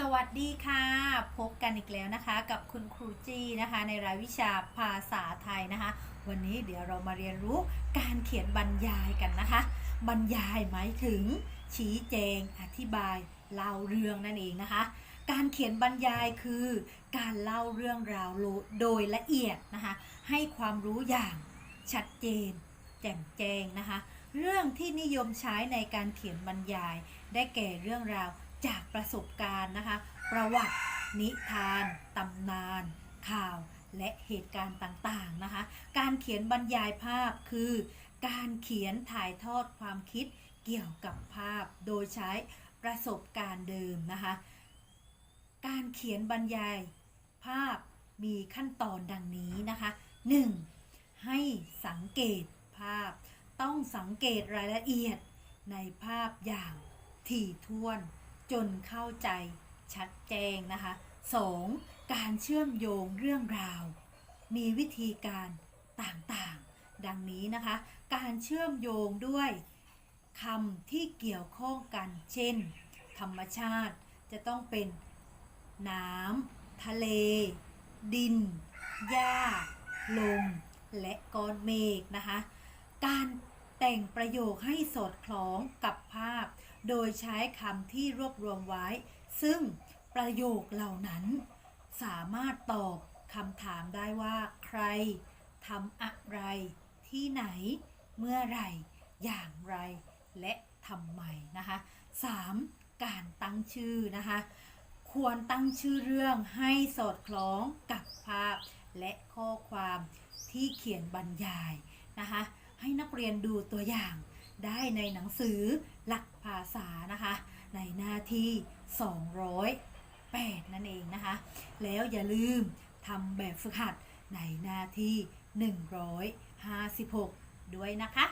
สวัสดีค่ะ พบกันอีกแล้วนะคะ กับคุณครูจี้นะคะ ในรายวิชาภาษาไทยนะคะ วันนี้เดี๋ยวเรามาเรียนรู้การเขียนบรรยายกันนะคะ บรรยายหมายถึง ชี้แจง อธิบายเล่าเรื่องนั่นเองนะคะ การเขียนบรรยายคือ การเล่าเรื่องราวโดยละเอียดนะคะ ให้ความรู้อย่างชัดเจน แจ่มแจ้งนะคะ เรื่องที่นิยมใช้ในการเขียนบรรยาย ได้แก่เรื่องราว จากประสบการณ์นะคะ ประวัติ นิทาน ตำนาน ข่าว และเหตุการณ์ต่างๆนะคะ การเขียนบรรยายภาพคือ การเขียนถ่ายทอดความคิดเกี่ยวกับภาพ โดยใช้ประสบการณ์เดิมนะคะ การเขียนบรรยายภาพมีขั้นตอนดังนี้นะคะ 1. ให้สังเกตภาพ ต้องสังเกตรายละเอียดในภาพอย่างถี่ถ้วน จนเข้าใจชัดแจ้งนะคะ 2. การเชื่อมโยงเรื่องราว มีวิธีการต่างๆ ดังนี้นะคะ การเชื่อมโยงด้วยคำที่เกี่ยวข้องกัน เช่น ธรรมชาติจะต้องเป็นน้ำทะเล ดิน หญ้า ลม และก้อนเมฆนะคะ การแต่งประโยคให้สอดคล้องกับภาพ โดยใช้คำที่รวบรวมไว้ ซึ่งประโยคเหล่านั้น สามารถตอบคำถามได้ว่า ใครทำอะไร ที่ไหน เมื่อไรอย่างไร และทำไมนะคะ 3. การตั้งชื่อนะคะ ควรตั้งชื่อเรื่องให้สอดคล้องกับภาพ และข้อความที่เขียนบรรยายนะคะ ให้นักเรียนดูตัวอย่าง ได้ในหนังสือหลักภาษานะคะ ในหน้าที่ 208 นั่นเองนะคะ แล้วอย่าลืมทำแบบฝึกหัดในหน้าที่ 156 ด้วยนะคะ